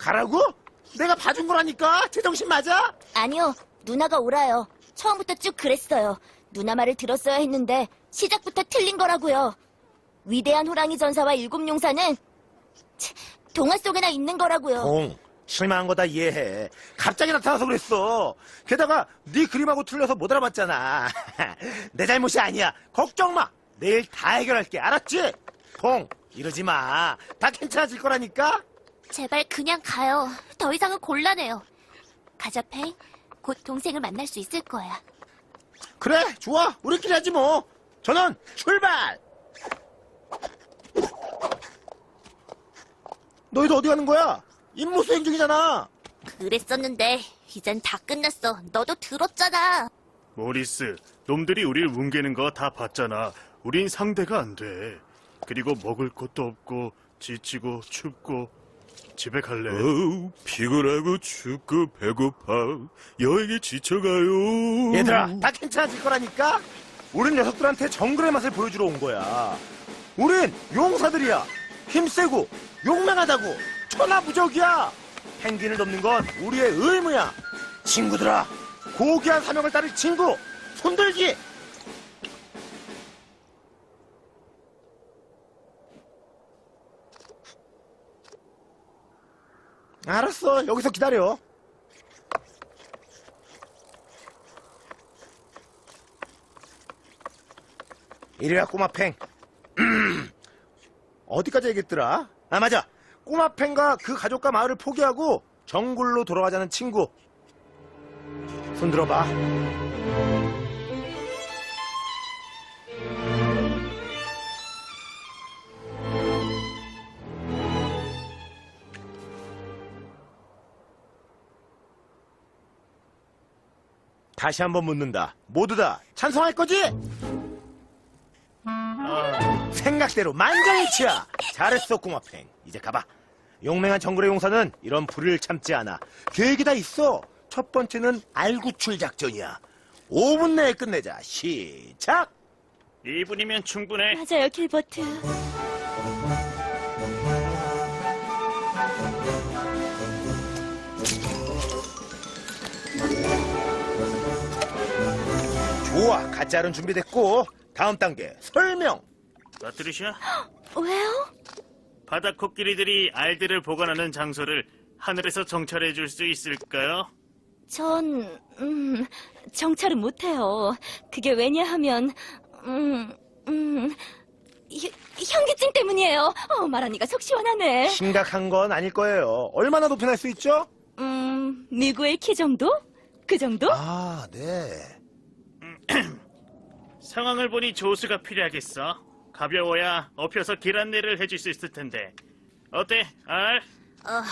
가라고? 내가 봐준 거라니까. 제정신 맞아? 아니요, 누나가 오라요. 처음부터 쭉 그랬어요. 누나 말을 들었어야 했는데 시작부터 틀린 거라고요. 위대한 호랑이 전사와 일곱 용사는 치, 동화 속에나 있는 거라고요. 공 실망한 거다 이해해. 갑자기 나타나서 그랬어. 게다가 네 그림하고 틀려서 못 알아봤잖아. 내 잘못이 아니야. 걱정 마. 내일 다 해결할게. 알았지? 공 이러지 마. 다 괜찮아질 거라니까. 제발 그냥 가요. 더 이상은 곤란해요. 가자, 팽. 곧 동생을 만날 수 있을 거야. 그래 좋아. 우리끼리 하지 뭐. 전원 출발. 너희도 어디 가는 거야? 임무 수행 중이잖아. 그랬었는데 이젠 다 끝났어. 너도 들었잖아. 모리스, 놈들이 우릴 뭉개는 거 다 봤잖아. 우린 상대가 안 돼. 그리고 먹을 것도 없고 지치고 춥고 집에 갈래. 어우, 피곤하고 춥고 배고파. 여행에 지쳐가요. 얘들아, 다 괜찮아질 거라니까? 우린 녀석들한테 정글의 맛을 보여주러 온 거야. 우린 용사들이야. 힘세고, 용맹하다고, 천하무적이야. 펭귄을 돕는 건 우리의 의무야. 친구들아, 고귀한 사명을 따를 친구, 손들기! 알았어, 여기서 기다려. 이리와 꼬마팽. 어디까지 얘기했더라? 아 맞아. 꼬마팽과 그 가족과 마을을 포기하고 정글로 돌아가자는 친구. 손 들어봐 다시 한번 묻는다 모두 다 찬성할 거지? 생각대로 만장일치야. 잘했어, 꼬마팽. 이제 가봐. 용맹한 정글의 용사는 이런 불의를 참지 않아. 계획이 다 있어. 첫 번째는 알구출 작전이야. 5분 내에 끝내자. 시작! 2분이면 충분해. 맞아요, 길버트. 좋아. 가짜는 준비됐고. 다음 단계, 설명. 나트리샤, 왜요? 바다 코끼리들이 알들을 보관하는 장소를 하늘에서 정찰해 줄 수 있을까요? 전, 음, 정찰은 못해요. 그게 왜냐하면, 음, 음, 희- 현기증 때문이에요. 어, 말하니까 속 시원하네. 심각한 건 아닐 거예요. 얼마나 높이 날수 있죠? 음, 미구의 키 정도? 그 정도? 아, 네. 상황을 보니 조수가 필요하겠어. 가벼워야 업혀서 길 안내를 해줄 수 있을 텐데. 어때, 알? 어,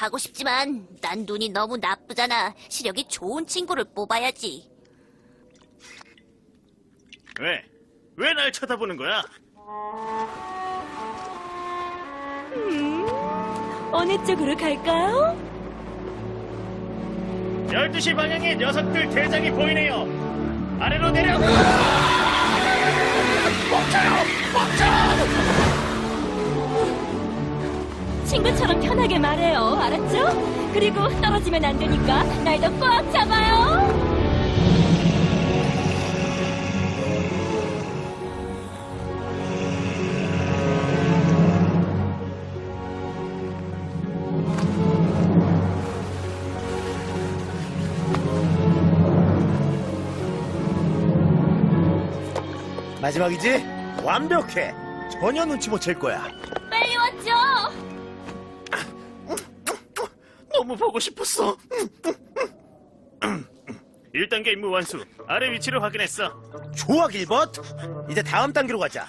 하고 싶지만 난 눈이 너무 나쁘잖아. 시력이 좋은 친구를 뽑아야지. 왜? 왜 날 쳐다보는 거야? 어느 쪽으로 갈까요? 12시 방향에 녀석들 대장이 보이네요. 아래로 내려! 친구처럼 편하게 말해요. 알았죠? 그리고 떨어지면 안 되니까 날더꽉 잡아요. 마지막이지? 완벽해. 전혀 눈치 못 챌 거야. 빨리 왔죠? 너무 보고 싶었어. 1단계 임무 완수. 아래 위치를 확인했어. 좋아, 길버트. 이제 다음 단계로 가자.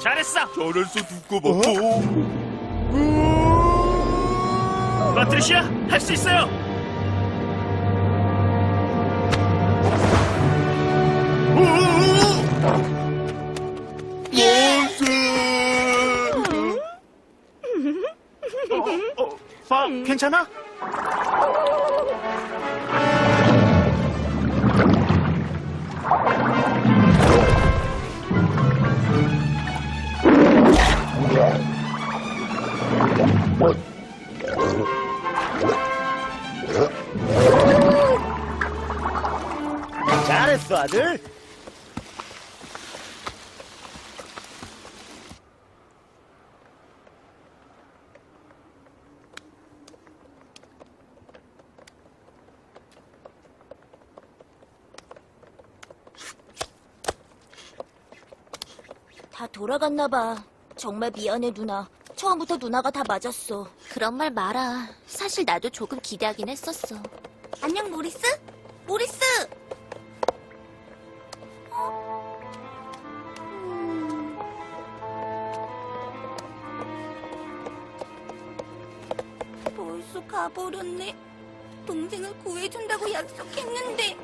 잘했어. 잘했어 두꺼봐 파트리시아, 할 수 있어요. 어, 어, 파, 괜찮아? 잘했어, 아들. 다 돌아갔나 봐. 정말 미안해, 누나. 처음부터 누나가 다 맞았어. 그런 말 마라. 사실 나도 조금 기대하긴 했었어. 안녕, 모리스? 모리스! 벌써 가버렸네. 동생을 구해준다고 약속했는데.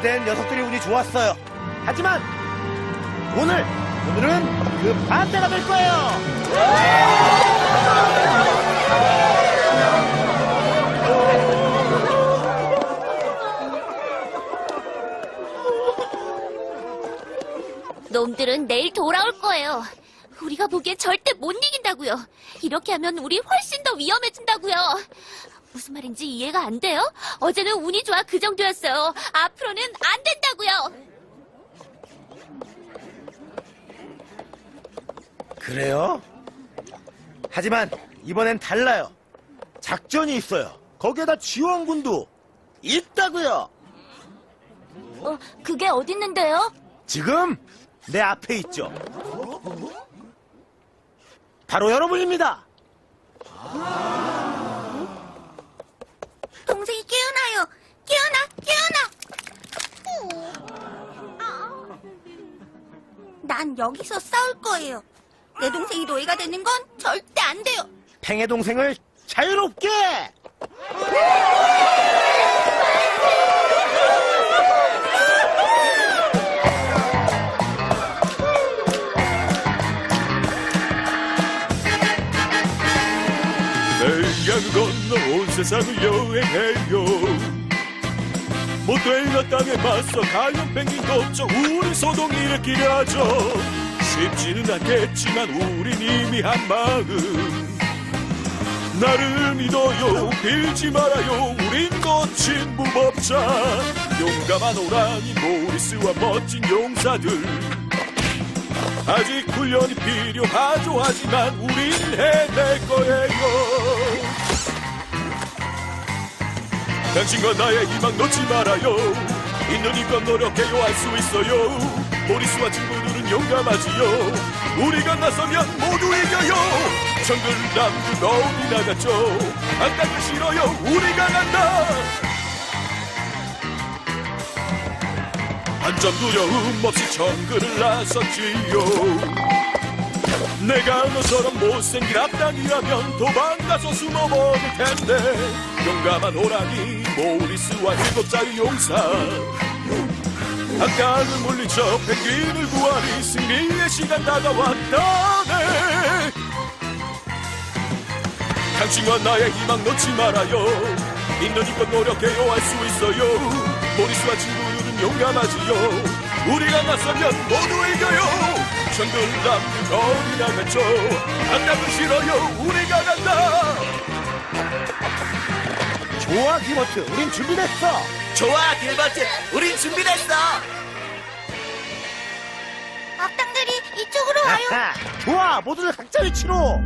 어젠 녀석들이 운이 좋았어요. 하지만, 오늘, 오늘은 그 반대가 될 거예요! 놈들은 내일 돌아올 거예요. 우리가 보기엔 절대 못 이긴다고요. 이렇게 하면 우리 훨씬 더 위험해진다고요. 무슨 말인지 이해가 안 돼요? 어제는 운이 좋아 그 정도였어요. 앞으로는 안 된다고요. 그래요? 하지만, 이번엔 달라요. 작전이 있어요. 거기에다 지원군도 있다고요! 어, 그게 어딨는데요? 지금 내 앞에 있죠. 바로 여러분입니다. 동생이 깨어나요. 깨어나, 깨어나. 난 여기서 싸울 거예요. 내 동생이 노예가 되는 건 절대 안 돼요. 팽의 동생을 자유롭게! 세상을 여행해요. 못되나 땅에 맞서 가연 펭귄도 없죠 우리 소동이를 기려하죠. 쉽지는 않겠지만 우린 이미 한 마음. 나를 믿어요. 빌지 말아요. 우린 거친 무법자. 용감한 호랑이 모리스와 멋진 용사들. 아직 훈련이 필요하죠. 하지만 우린 해낼 거예요 당신과 나의 희망 놓지 말아요. 있는 힘껏 노력해요. 할 수 있어요. 모리스와 친구들은 용감하지요. 우리가 나서면 모두 이겨요. 정글남도 너무 나갔죠. 안 가기 싫어요. 우리가 간다. 한점 두려움 없이 정글을 나섰지요 내가 너처럼 못생긴 악당이라면 도망가서 숨어버릴 텐데. 용감한 호랑이 모리스와 일곱 자유 용사. 악당을 물리쳐 펭귄을 구하니 승리의 시간 다가왔다네. 당신과 나의 희망 놓지 말아요. 있는 힘껏 노력해요. 할 수 있어요. 모리스와 친구들은 용감하지요. 우리가 나서면 모두 이겨요 정글남들 거리 나갔죠 악당은 싫어요 우리가 간다 좋아, 기버트. 우린 준비됐어. 좋아, 길버트. 우린 준비됐어. 악당들이 이쪽으로 와요. 아하, 좋아, 모두들 각자 위치로.